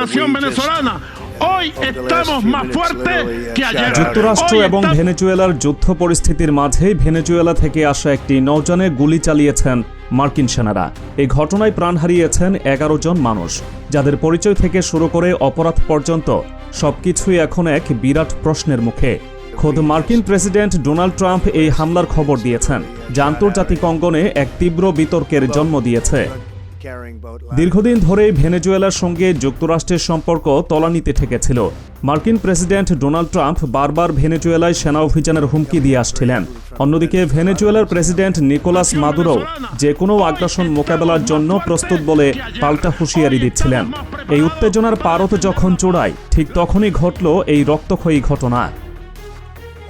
nación venezolana. Hoy estamos más fuertes que ayer. যুক্তরাষ্ট্র এবং ভেনেজুয়েলার যুদ্ধ পরিস্থিতির মাঝেই ভেনেজুয়েলা থেকে আসা একটি নৌযানে গুলি চালিয়েছেন মার্কিন সেনারা। এই ঘটনায় প্রাণ হারিয়েছেন এগারো জন মানুষ যাদের পরিচয় থেকে শুরু করে অপরাধ পর্যন্ত সবকিছুই এখন এক বিরাট প্রশ্নের মুখে। খোদ মার্কিন প্রেসিডেন্ট ডোনাল্ড ট্রাম্প এই হামলার খবর দিয়েছেন যা আন্তর্জাতিক অঙ্গনে এক তীব্র বিতর্কের জন্ম দিয়েছে। দীর্ঘদিন ধরেই ভেনেজুয়েলার সঙ্গে যুক্তরাষ্ট্রের সম্পর্ক তলানিতে ঠেকেছিল। মার্কিন প্রেসিডেন্ট ডোনাল্ড ট্রাম্প বারবার ভেনেজুয়েলায় সেনা অভিযানের হুমকি দিয়ে আসছিলেন। অন্যদিকে ভেনেজুয়েলার প্রেসিডেন্ট নিকোলাস মাদুরো যে কোনো আগ্রাসন মোকাবেলার জন্য প্রস্তুত বলে পাল্টা হুঁশিয়ারি দিচ্ছিলেন। এই উত্তেজনার পারত যখন চূড়ায়, ঠিক তখনই ঘটল এই রক্তক্ষয়ী ঘটনা।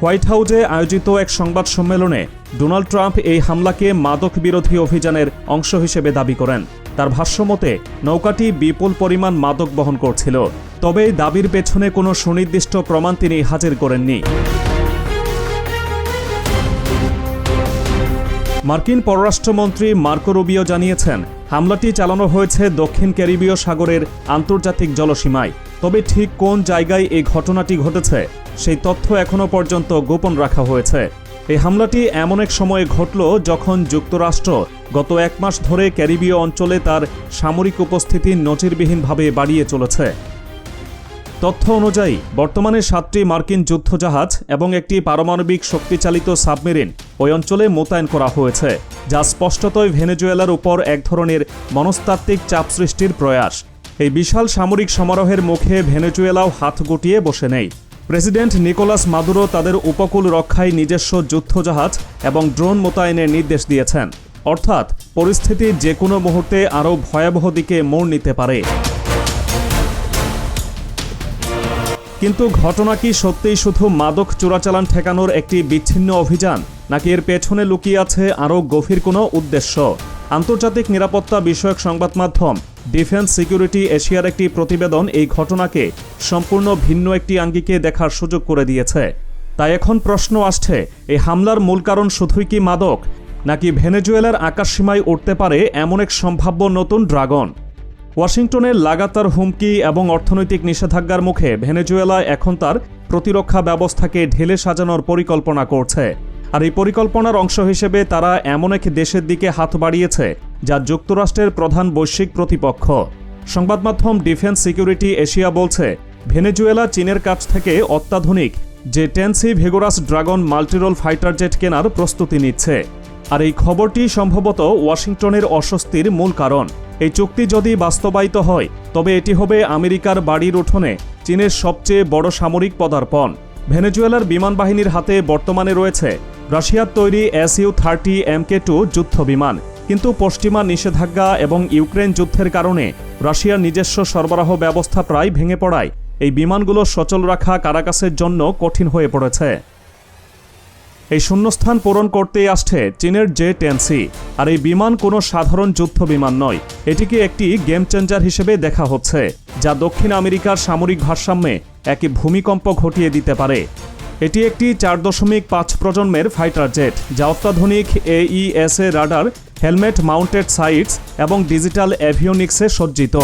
হোয়াইট হাউসে আয়োজিত এক সংবাদ সম্মেলনে ডোনাল্ড ট্রাম্প এই হামলাকে মাদক বিরোধী অভিযানের অংশ হিসেবে দাবি করেন। তার ভাষ্যমতে নৌকাটি বিপুল পরিমাণ মাদক বহন করছিল, তবে এই দাবির পেছনে কোনো সুনির্দিষ্ট প্রমাণ তিনি হাজির করেননি। মার্কিন পররাষ্ট্রমন্ত্রী মার্কো রুবিও জানিয়েছেন, হামলাটি চালানো হয়েছে দক্ষিণ ক্যারিবীয় সাগরের আন্তর্জাতিক জলসীমায়। তবে ঠিক কোন জায়গায় এই ঘটনাটি ঘটেছে, সেই তথ্য এখনও পর্যন্ত গোপন রাখা হয়েছে। এই হামলাটি এমন এক সময়ে ঘটল যখন যুক্তরাষ্ট্র গত এক মাস ধরে ক্যারিবীয় অঞ্চলে তার সামরিক উপস্থিতি নজিরবিহীনভাবে বাড়িয়ে চলেছে। তথ্য অনুযায়ী, বর্তমানে সাতটি মার্কিন যুদ্ধজাহাজ এবং একটি পারমাণবিক শক্তিচালিত সাবমেরিন ওই অঞ্চলে মোতায়েন করা হয়েছে, যা স্পষ্টতই ভেনেজুয়েলার উপর এক ধরনের মনস্তাত্ত্বিক চাপ সৃষ্টির প্রয়াস। এই বিশাল সামরিক সমারোহের মুখে ভেনেজুয়েলাও হাত গুটিয়ে বসে নেই। প্রেসিডেন্ট নিকোলাস মাদুরো তাদের উপকূল রক্ষায় নিজস্ব যুদ্ধজাহাজ এবং ড্রোন মোতায়েনের নির্দেশ দিয়েছেন। অর্থাৎ পরিস্থিতি যে কোনো মুহূর্তে আরও ভয়াবহ দিকে মোড় নিতে পারে। কিন্তু ঘটনা কি সত্যিই শুধু মাদক চোরাচালান ঠেকানোর একটি বিচ্ছিন্ন অভিযান, নাকি এর পেছনে লুকিয়ে আছে আরও গভীর কোনো উদ্দেশ্য? আন্তর্জাতিক নিরাপত্তা বিষয়ক সংবাদ মাধ্যম ডিফেন্স সিকিউরিটি এশিয়ার একটি প্রতিবেদন এই ঘটনাকে সম্পূর্ণ ভিন্ন একটি আঙ্গিকে দেখার সুযোগ করে দিয়েছে। তাই এখন প্রশ্ন আসছে, এই হামলার মূল কারণ শুধুই কি মাদক, নাকি ভেনেজুয়েলার আকাশসীমায় উঠতে পারে এমন এক সম্ভাব্য নতুন ড্রাগন? ওয়াশিংটনের লাগাতার হুমকি এবং অর্থনৈতিক নিষেধাজ্ঞার মুখে ভেনেজুয়েলা এখন তার প্রতিরক্ষা ব্যবস্থাকে ঢেলে সাজানোর পরিকল্পনা করছে। আর এই পরিকল্পনার অংশ হিসেবে তারা এমন এক দেশের দিকে হাত বাড়িয়েছে যা যুক্তরাষ্ট্রের প্রধান বৈশ্বিক প্রতিপক্ষ। সংবাদ মাধ্যম ডিফেন্স সিকিউরিটি এশিয়া বলছে, ভেনেজুয়েলা চীনের কাছ থেকে অত্যাধুনিক যে ten C ভেগোরাস dragon multirole fighter jet কেনার প্রস্তুতি নিচ্ছে। আর এই খবরটি সম্ভবত ওয়াশিংটনের অস্বস্তির মূল কারণ। এই চুক্তি যদি বাস্তবায়িত হয়, তবে এটি হবে আমেরিকার বাড়ির উঠোনে চীনের সবচেয়ে বড় সামরিক পদার্পণ। ভেনেজুয়েলার বিমান বাহিনীর হাতে বর্তমানে রয়েছে রাশিয়ার তৈরি S U thirty MK two যুদ্ধ বিমান। কিন্তু পশ্চিমা নিষেধাজ্ঞা এবং ইউক্রেন যুদ্ধের কারণে রাশিয়ার নিজস্ব সরবরাহ ব্যবস্থা প্রায় ভেঙে পড়ায়। এই বিমানগুলো সচল রাখা কারাকাসের জন্য কঠিন হয়ে পড়েছে। এই শূন্যস্থান পূরণ করতেই আসছে চীনের জে টেনসি আর এই বিমান কোনো সাধারণ যুদ্ধ বিমান নয়। এটিকে একটি গেম চেঞ্জার হিসেবে দেখা হচ্ছে, যা দক্ষিণ আমেরিকার সামরিক ভারসাম্যে একই ভূমিকম্প ঘটিয়ে দিতে পারে। এটি একটি চার দশমিক পাঁচ প্রজন্মের ফাইটার জেট যা অত্যাধুনিক AESA radar helmet mounted sights এবং ডিজিটাল অ্যাভিওনিক্সে সজ্জিত।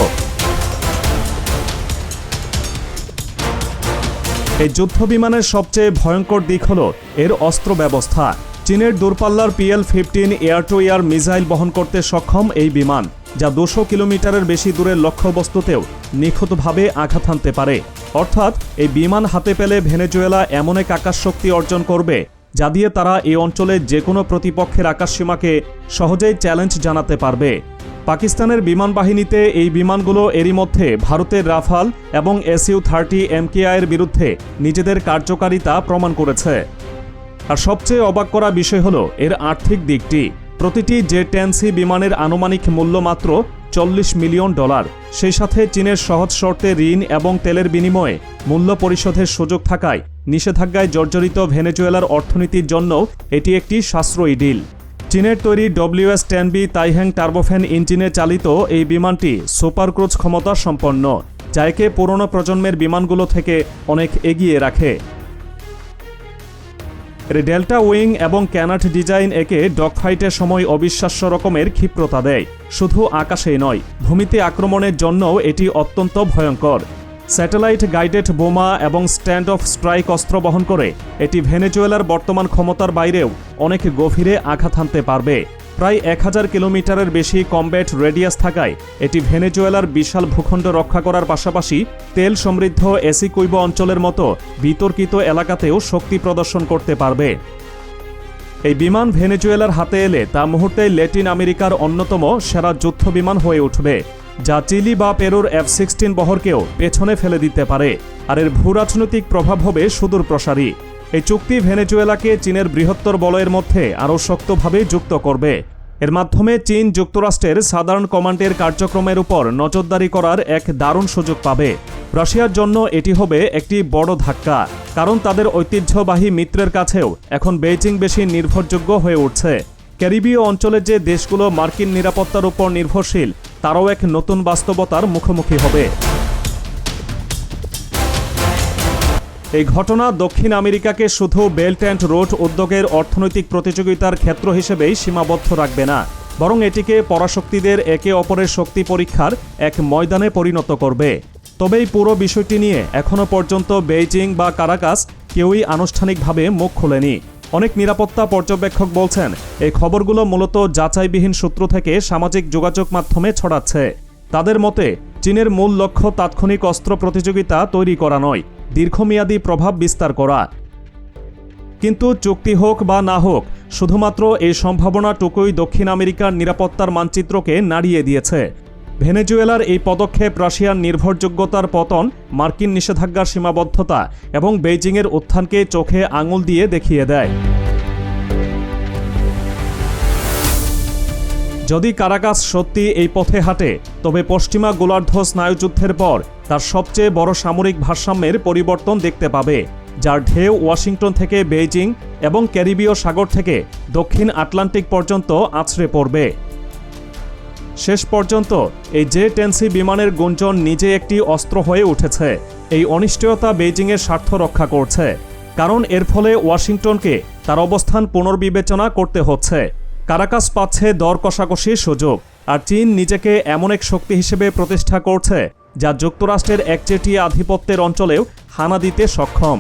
এই যুদ্ধ বিমানের সবচেয়ে ভয়ঙ্কর দিক হল এর অস্ত্র ব্যবস্থা। চীনের দূরপাল্লার PL fifteen air to air missile বহন করতে সক্ষম এই বিমান, যা দুশো কিলোমিটারের বেশি দূরের লক্ষ্যবস্তুতেও নিখুঁতভাবে আঘাত হানতে পারে। অর্থাৎ, এই বিমান হাতে পেলে ভেনেজুয়েলা এমন এক আকাশ শক্তি অর্জন করবে, যা দিয়ে তারা এই অঞ্চলে যে কোনো প্রতিপক্ষের আকাশসীমাকে সহজেই চ্যালেঞ্জ জানাতে পারবে। পাকিস্তানের বিমান বাহিনীতে এই বিমানগুলো এরই মধ্যে ভারতের রাফাল এবং এসইউ থার্টি এমকেআইয়ের বিরুদ্ধে নিজেদের কার্যকারিতা প্রমাণ করেছে। আর সবচেয়ে অবাক করা বিষয় হল, এর আর্থিক দিকটি। প্রতিটি জে টেনসি বিমানের আনুমানিক মূল্য মাত্র চল্লিশ মিলিয়ন ডলার। সেই সাথে চীনের সহজ শর্তে ঋণ এবং তেলের বিনিময়ে মূল্য পরিশোধের সুযোগ থাকায় নিষেধাজ্ঞায় জর্জরিত ভেনেজুয়েলার অর্থনীতির জন্য এটি একটি সাশ্রয়ী ডিল। চীনের তৈরি WS ten B Taihang turbofan ইঞ্জিনে চালিত এই বিমানটি সুপার ক্রুজ ক্ষমতা সম্পন্ন যা একে পুরনো প্রজন্মের বিমানগুলো থেকে অনেক এগিয়ে রাখে। ডেল্টা উইং এবং ক্যানাট ডিজাইন একে ডগফাইটের সময় অবিশ্বাস্য রকমের ক্ষিপ্রতা দেয়। শুধু আকাশেই নয়, ভূমিতে আক্রমণের জন্যও এটি অত্যন্ত ভয়ঙ্কর। স্যাটেলাইট গাইডেড বোমা এবং স্ট্যান্ড অফ স্ট্রাইক অস্ত্র বহন করে, এটি ভেনেজুয়েলার বর্তমান ক্ষমতার বাইরেও অনেক গভীরে আঘাত হানতে পারবে। প্রায় এক হাজার কিলোমিটারের বেশি কমব্যাট রেডিয়াস থাকায়, এটি ভেনেজুয়েলার বিশাল ভূখণ্ড রক্ষা করার পাশাপাশি তেল সমৃদ্ধ এসিকুইব অঞ্চলের মতো বিতর্কিত এলাকাতেও শক্তি প্রদর্শন করতে পারবে। এই বিমান ভেনেজুয়েলার হাতে এলে তা মুহূর্তে ল্যাটিন আমেরিকার অন্যতম সেরা যুদ্ধ বিমান হয়ে উঠবে, যা চিলি বা পেরুর এফ সিক্সটিন বহরকেও পেছনে ফেলে দিতে পারে, আর এর ভূরাজনৈতিক প্রভাব হবে সুদূর প্রসারী এই চুক্তি ভেনেজুয়েলাকে চীনের বৃহত্তর বলয়ের মধ্যে আরও শক্তভাবে যুক্ত করবে। এর মাধ্যমে চীন যুক্তরাষ্ট্রের সাধারণ কমান্ডের কার্যক্রমের উপর নজরদারি করার এক দারুণ সুযোগ পাবে। রাশিয়ার জন্য এটি হবে একটি বড় ধাক্কা, কারণ তাদের ঐতিহ্যবাহী মিত্রের কাছেও এখন বেইজিং বেশি নির্ভরযোগ্য হয়ে উঠছে। ক্যারিবীয় অঞ্চলের যে দেশগুলো মার্কিন নিরাপত্তার উপর নির্ভরশীল, তারাও এক নতুন বাস্তবতার মুখোমুখি হবে। এই ঘটনা দক্ষিণ আমেরিকাকে শুধু বেল্ট অ্যান্ড রোড উদ্যোগের অর্থনৈতিক প্রতিযোগিতার ক্ষেত্র হিসেবেই সীমাবদ্ধ রাখবে না, বরং এটিকে পরাশক্তিদের একে অপরের শক্তি পরীক্ষার এক ময়দানে পরিণত করবে। তবে এই পুরো বিষয়টি নিয়ে এখনও পর্যন্ত বেইজিং বা কারাকাস কেউই আনুষ্ঠানিকভাবে মুখ খোলেনি। অনেক নিরাপত্তা পর্যবেক্ষক বলছেন, এই খবরগুলো মূলত যাচাইবিহীন সূত্র থেকে সামাজিক যোগাযোগ মাধ্যমে ছড়াচ্ছে। তাদের মতে, চীনের মূল লক্ষ্য তাৎক্ষণিক অস্ত্র প্রতিযোগিতা তৈরি করা নয় দীর্ঘমেয়াদী প্রভাব বিস্তার করা কিন্তু চুক্তি হোক বা না হোক, শুধুমাত্র এই সম্ভাবনাটুকুই দক্ষিণ আমেরিকার নিরাপত্তার মানচিত্রকে নাড়িয়ে দিয়েছে। ভেনেজুয়েলার এই পদক্ষেপ রাশিয়ার নির্ভরযোগ্যতার পতন, মার্কিন নিষেধাজ্ঞার সীমাবদ্ধতা এবং বেইজিংয়ের উত্থানকে চোখে আঙুল দিয়ে দেখিয়ে দেয়। যদি কারাকাস সত্যি এই পথে হাঁটে, তবে পশ্চিমা গোলার্ধ স্নায়ুযুদ্ধের পর তার সবচেয়ে বড় সামরিক ভারসাম্যের পরিবর্তন দেখতে পাবে, যার ঢেউ ওয়াশিংটন থেকে বেইজিং এবং ক্যারিবীয় সাগর থেকে দক্ষিণ আটলান্টিক পর্যন্ত আছড়ে পড়বে। শেষ পর্যন্ত এই জে টেন্সি বিমানের গুঞ্জন নিজে একটি অস্ত্র হয়ে উঠেছে। এই অনিশ্চয়তা বেইজিংয়ের স্বার্থ রক্ষা করছে, কারণ এর ফলে ওয়াশিংটনকে তার অবস্থান পুনর্বিবেচনা করতে হচ্ছে। কারাকাস পাচ্ছে দর কষাকষির সুযোগ, আর চীন নিজেকে এমন এক শক্তি হিসেবে প্রতিষ্ঠা করছে যা যুক্তরাষ্ট্রের একচেটিয়া আধিপত্যের অঞ্চলেও হানা দিতে সক্ষম।